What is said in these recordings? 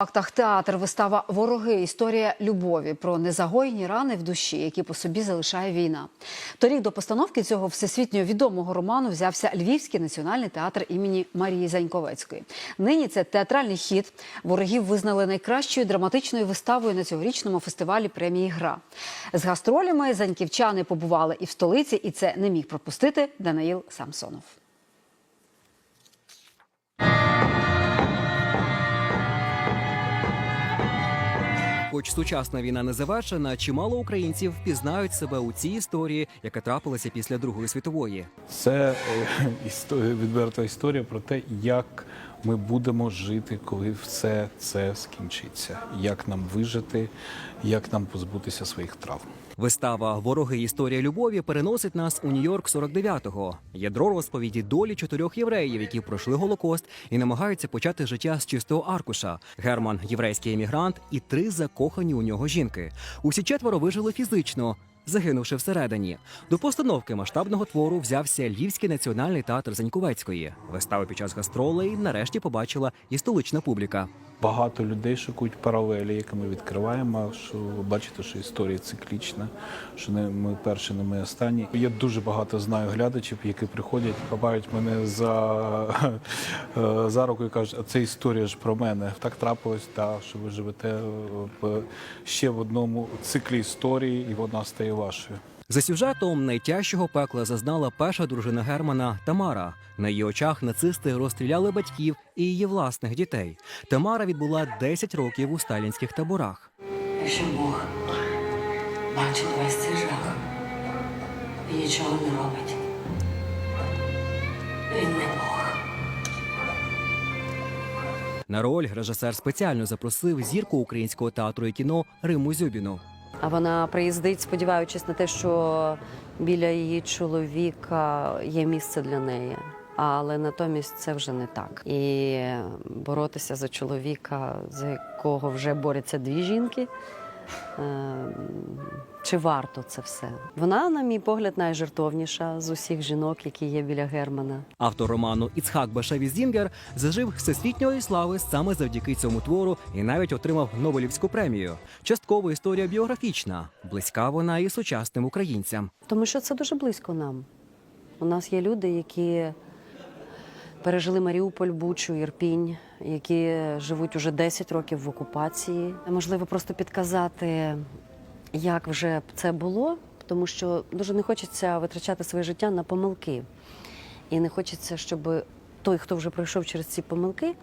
актах театр вистава Вороги. Історія любові про незагоєні рани в душі, які по собі залишає війна. Торік до постановки цього всесвітньо відомого роману взявся Львівський національний театр імені Марії Заньковецької. Нині це театральний хід. Ворогів визнали найкращою драматичною виставою на цьогорічному фестивалі премії Гра з гастролями заньківчани побували і в столиці, і це не міг пропустити Данаїл Самсонов. Хоч сучасна війна не завершена, чимало українців впізнають себе у цій історії, яка трапилася після Другої світової. Це е, відверта історія про те, як ми будемо жити, коли все це скінчиться, як нам вижити, як нам позбутися своїх травм. Вистава Вороги історія любові переносить нас у Нью-Йорк 49-го. Ядро розповіді долі чотирьох євреїв, які пройшли голокост і намагаються почати життя з чистого аркуша. Герман єврейський емігрант і три закохані у нього жінки. Усі четверо вижили фізично. Загинувши всередині, до постановки масштабного твору взявся Львівський національний театр Заньковецької. Вистави під час гастролей нарешті побачила і столична публіка. Багато людей шукають паралелі, які ми відкриваємо. Що ви бачите, що історія циклічна, що не ми перші, не ми останні. Я дуже багато знаю глядачів, які приходять, хапають мене за, е, за руку і кажуть, а це історія ж про мене. Так трапилось, та що ви живете ще в одному циклі історії, і вона стає вашою. За сюжетом найтяжчого пекла зазнала перша дружина Германа Тамара. На її очах нацисти розстріляли батьків і її власних дітей. Тамара відбула 10 років у сталінських таборах. Якщо Бог бачить весь цей жах і нічого не робить. Він не Бог. На роль режисер спеціально запросив зірку українського театру і кіно Риму Зюбіну. А вона приїздить, сподіваючись на те, що біля її чоловіка є місце для неї. Але натомість це вже не так. І боротися за чоловіка, за якого вже борються дві жінки. Е, Чи варто це все? Вона, на мій погляд, найжертовніша з усіх жінок, які є біля Германа. Автор роману Іцхак Башеві Зінгер зажив всесвітньої слави саме завдяки цьому твору і навіть отримав Нобелівську премію. Частково історія біографічна, близька вона і сучасним українцям. Тому що це дуже близько нам. У нас є люди, які пережили Маріуполь, Бучу, Ірпінь, які живуть уже 10 років в окупації. Можливо, просто підказати, як вже це було, тому що дуже не хочеться витрачати своє життя на помилки. І не хочеться, щоб той, хто вже пройшов через ці помилки,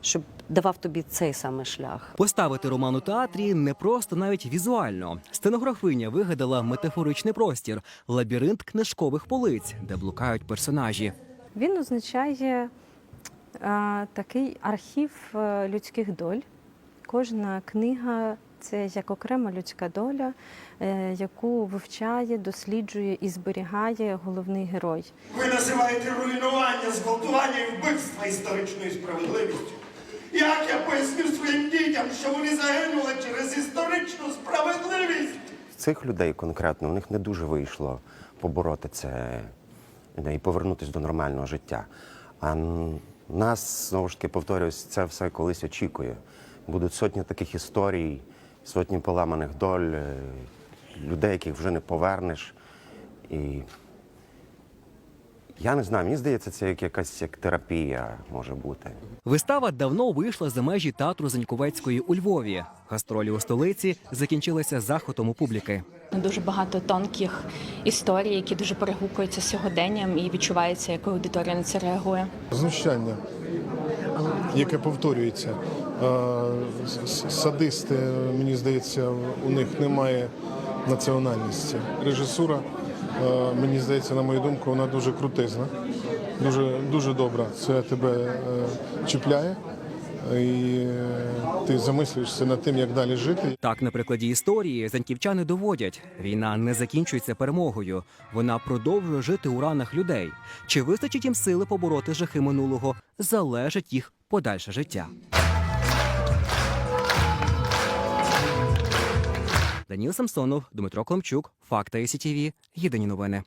щоб давав тобі цей самий шлях. Поставити роман у театрі не просто навіть візуально. Сценографиня вигадала метафоричний простір лабіринт книжкових полиць, де блукають персонажі. Він означає а, такий архів е, людських доль. Кожна книга це як окрема людська доля, е, яку вивчає, досліджує і зберігає головний герой. Ви називаєте руйнування, зґвалтування і вбивства історичною справедливістю. Як я поясню своїм дітям, що вони загинули через історичну справедливість? цих людей конкретно у них не дуже вийшло побороти це і повернутися до нормального життя. А нас, знову ж таки, повторюсь, це все колись очікує. Будуть сотні таких історій, сотні поламаних доль, е, людей, яких вже не повернеш. І я не знаю, мені здається, це як якась як терапія може бути. Вистава давно вийшла за межі театру Заньковецької у Львові. Гастролі у столиці закінчилися захотом у публіки. Дуже багато тонких історій, які дуже перегукуються з сьогоденням і відчувається, як аудиторія на це реагує. знущання, яке повторюється. Е, Садисти, мені здається, у них немає національності. Режисура, мені здається, на мою думку, вона дуже крутизна, дуже, дуже добра. Це тебе е, чіпляє. І е, ти замислюєшся над тим, як далі жити. Так, на прикладі історії заньківчани доводять, війна не закінчується перемогою. Вона продовжує жити у ранах людей. Чи вистачить їм сили побороти жахи минулого, залежить їх подальше життя. Даніл Самсонов, Дмитро Климчук, Факта СІТІВІ. Єдині новини.